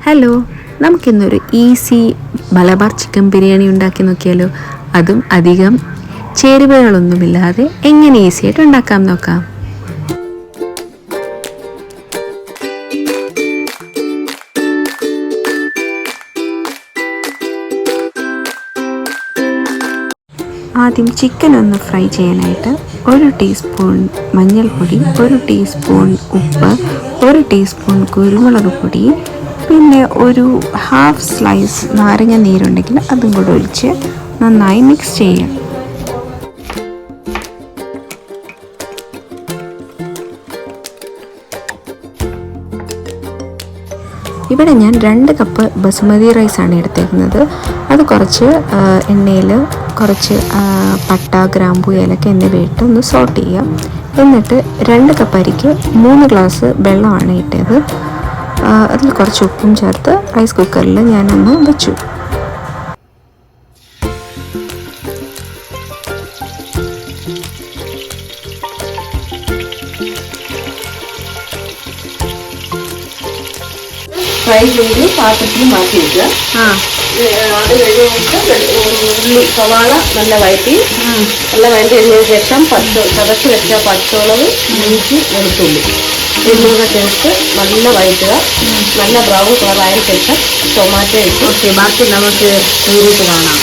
Hello നമുക്കിന്നൊരു easy Malabar chicken biryani ഉണ്ടാക്കി നോക്കിയാലോ? അതും അധികം ചേരുവകളൊന്നുമില്ലാതെ എങ്ങനെ ഈസി ആയിട്ട് ഉണ്ടാക്കാം നോക്കാം. ആദ്യം ചിക്കൻ ഒന്ന് ഫ്രൈ ചെയ്യാനായിട്ട് ഒരു ടീസ്പൂൺ മഞ്ഞൾപ്പൊടി ഒരു ടീസ്പൂൺ ഉപ്പ് ഒരു ടീസ്പൂൺ കുരുമുളക് പൊടി പിന്നെ ഒരു ഹാഫ് സ്ലൈസ് നാരങ്ങ നീരുണ്ടെങ്കിൽ അതും കൂടെ ഒഴിച്ച് നന്നായി മിക്സ് ചെയ്യാം. ഇവിടെ ഞാൻ രണ്ട് കപ്പ് ബസുമതി റൈസാണ് എടുത്തേക്കുന്നത്. അത് കുറച്ച് എണ്ണയിൽ കുറച്ച് പട്ട ഗ്രാമ്പു ഏലക്ക എന്നിവ ഇട്ട് ഒന്ന് സോട്ട് ചെയ്യാം. എന്നിട്ട് രണ്ട് കപ്പ് അരിക്ക് മൂന്ന് ഗ്ലാസ് വെള്ളമാണ് ഇട്ടത്. അതിൽ കുറച്ച് ഉപ്പും ചേർത്ത് റൈസ് കുക്കറിൽ ഞാനൊന്ന് വെച്ചു. ഫ്രൈ ചെയ്ത് പാത്രത്തിൽ മാറ്റി വെക്കുക. അത് കഴിഞ്ഞിട്ട് ഉള്ളി സവാള നല്ല വഴറ്റി നല്ല വഴറ്റി കഴിഞ്ഞതിന് ശേഷം പച്ച ചതച്ച് വെച്ച പച്ചമുളക് ഇഞ്ചി വെളുത്തുള്ളി. എണ്ണൂടെ ചേർത്ത് നല്ല വഴറ്റുക നല്ല ബ്രൗൺ കളറായ ശേഷം ടൊമാറ്റോ ഇട്ട് ഓക്കെ ബാക്കി നമുക്ക് നേരിട്ട് കാണാം.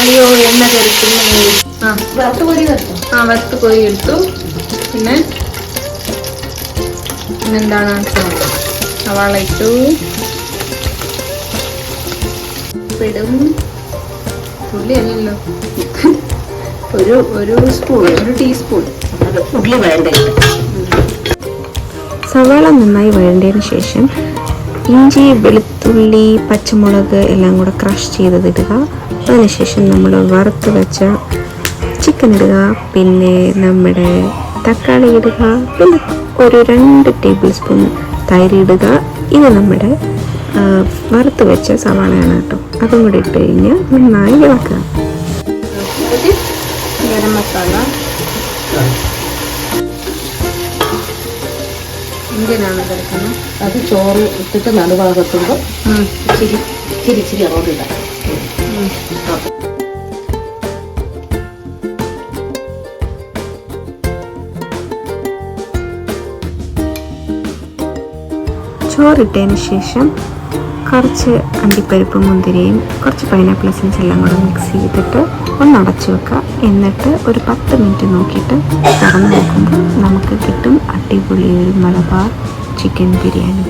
അയ്യോ എണ്ണ ചേർക്കുന്നു ആ. വറുത്ത് പൊരി വെച്ചു ആ വറുത്ത് കോരി എടുത്തു പിന്നെ പിന്നെന്താണ് സവാള ഇട്ടു. ഇടും പുള്ളി അല്ലല്ലോ ഒരു ഒരു സ്പൂൺ ഒരു ടീസ്പൂൺ ഉള്ളി വേണ്ടേ? സവാള നന്നായി വഴണ്ടതിന് ശേഷം ഇഞ്ചി വെളുത്തുള്ളി പച്ചമുളക് എല്ലാം കൂടെ ക്രഷ് ചെയ്തതിടുക. അതിനുശേഷം നമ്മൾ വറുത്ത് വെച്ച ചിക്കൻ ഇടുക. പിന്നെ നമ്മുടെ തക്കാളി ഇടുക. പിന്നെ ഒരു രണ്ട് ടേബിൾ സ്പൂൺ തൈര് ഇടുക. ഇത് നമ്മുടെ വറുത്ത് വെച്ച സവാളയാണ് കേട്ടോ. അതും കൂടി ഇട്ട് കഴിഞ്ഞാൽ നന്നായി ഇളക്കുക. ഗരം മസാല. ഇന്ത്യനാണ് കിടക്കുന്നത്. അത് ചോറ് ഇട്ടിട്ട് നടുഭാഗത്തുമ്പോൾ ഇച്ചിരി ഇച്ചിരി ഇച്ചിരി അങ്ങോട്ട് ഇടാം ചോറിട്ടതിന് ശേഷം കുറച്ച് അണ്ടിപ്പരിപ്പ് മുന്തിരിയും കുറച്ച് പൈനാപ്പിൾ എസൻസ് എല്ലാം കൂടെ മിക്സ് ചെയ്തിട്ട് ഒന്ന് അടച്ചു വെക്കുക. എന്നിട്ട് ഒരു പത്ത് മിനിറ്റ് നോക്കിയിട്ട് തുറന്ന് നോക്കുമ്പോൾ നമുക്ക് കിട്ടും അടിപൊളി ഒരു മലബാർ ചിക്കൻ ബിരിയാണി.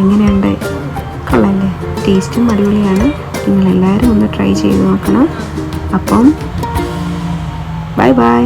എങ്ങനെയുണ്ട്? കളല്ലേ ടേസ്റ്റും അടിപൊളിയാണ്. നിങ്ങളെല്ലാവരും ഒന്ന് ട്രൈ ചെയ്ത് നോക്കണം. അപ്പം ബൈ ബൈ